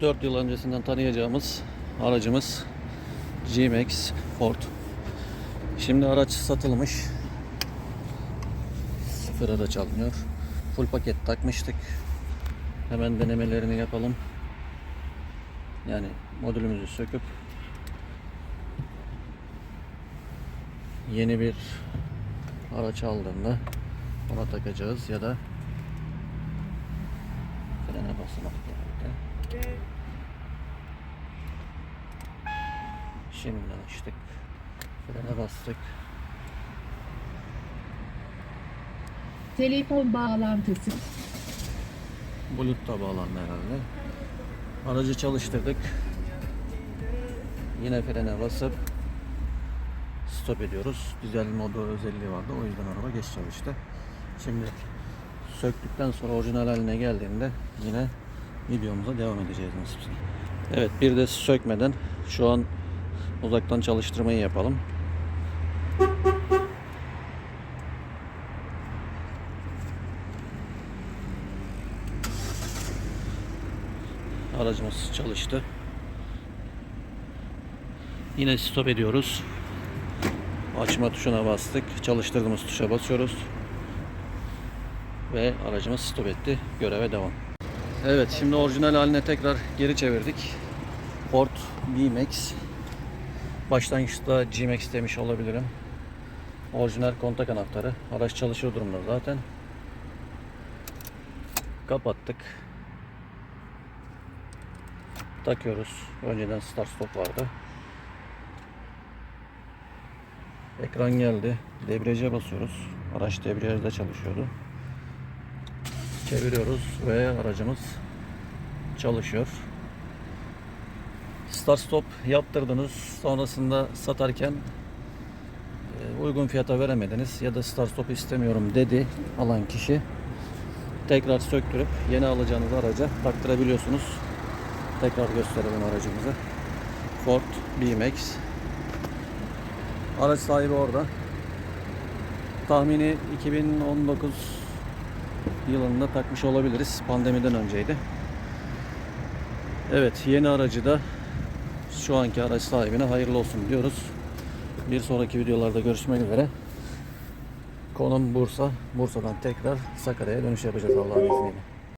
4 yıl öncesinden tanıyacağımız aracımız G-Max Ford. Şimdi araç satılmış. Sıfır araç alınıyor. Full paket takmıştık. Hemen denemelerini yapalım. Yani modülümüzü söküp yeni bir araç aldığında ona takacağız ya da frene basmak gerekli. Şimdi açtık. Frene bastık. Telefon bağlantısı. Bluetooth'a bağlandı herhalde. Aracı çalıştırdık. Yine frene basıp stop ediyoruz. Dizel modu özelliği vardı. O yüzden araba geç çalıştı. Şimdi söktükten sonra orijinal haline geldiğinde yine videomuza devam edeceğiz nasipse. Evet bir de sökmeden şu an uzaktan çalıştırmayı yapalım. Aracımız çalıştı. Yine stop ediyoruz. Açma tuşuna bastık. Çalıştırdığımız tuşa basıyoruz. Ve aracımız stop etti. Göreve devam. Evet şimdi orijinal haline tekrar geri çevirdik. Ford B-Max. Başlangıçta G-Max demiş olabilirim. Orijinal kontak anahtarı. Araç çalışır durumda zaten. Kapattık. Takıyoruz. Önceden start stop vardı. Ekran geldi. Debriyaja basıyoruz. Araç debriyajda çalışıyordu. Çeviriyoruz ve aracımız çalışıyor. Start stop yaptırdınız. Sonrasında satarken e, uygun fiyata veremediniz ya da start stop istemiyorum dedi alan kişi. Tekrar söktürüp yeni alacağınız araca taktırabiliyorsunuz. Tekrar gösterelim aracımızı. Ford B-Max. Araç sahibi orada. Tahmini 2019 yılında takmış olabiliriz. Pandemiden önceydi. Evet yeni aracı da şu anki araç sahibine hayırlı olsun diyoruz. Bir sonraki videolarda görüşmek üzere. Konum Bursa. Bursa'dan tekrar Sakarya'ya dönüş yapacağız Allah'ın izniyle.